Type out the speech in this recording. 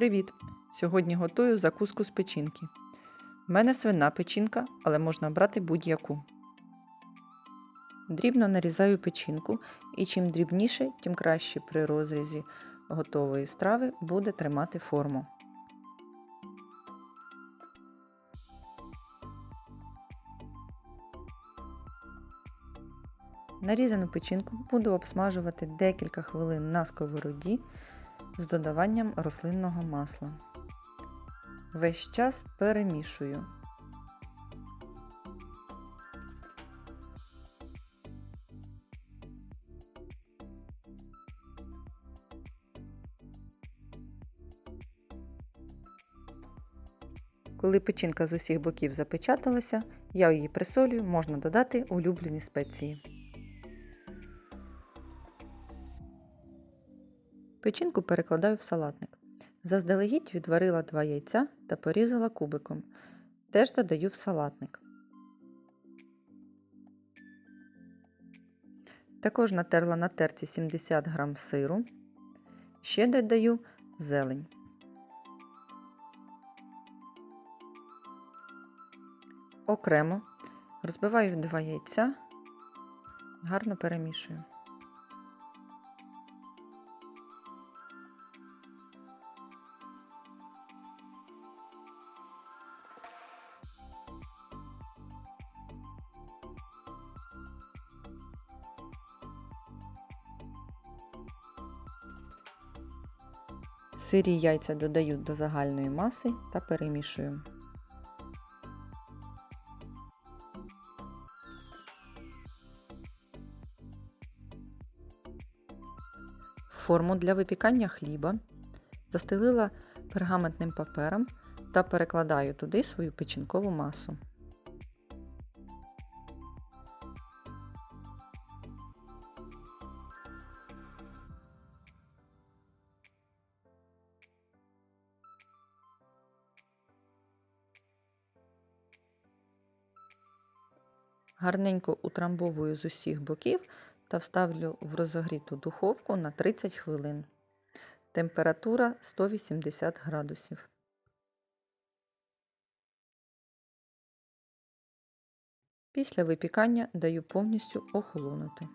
Привіт! Сьогодні готую закуску з печінки. У мене свина печінка, але можна брати будь-яку. Дрібно нарізаю печінку, і чим дрібніше, тим краще при розрізі готової страви буде тримати форму. Нарізану печінку буду обсмажувати декілька хвилин на сковороді з додаванням рослинного масла. Весь час перемішую. Коли печінка з усіх боків запечаталася, я її присолюю, можна додати улюблені спеції. Печінку перекладаю в салатник. Заздалегідь відварила два яйця та порізала кубиком. Теж додаю в салатник. Також натерла на терці 70 г сиру. Ще додаю зелень. Окремо розбиваю два яйця, гарно перемішую. Сирі яйця додаю до загальної маси та перемішую. Форму для випікання хліба застелила пергаментним папером та перекладаю туди свою печінкову масу. Гарненько утрамбовую з усіх боків та вставлю в розогріту духовку на 30 хвилин. Температура 180 градусів. Після випікання даю повністю охолонути.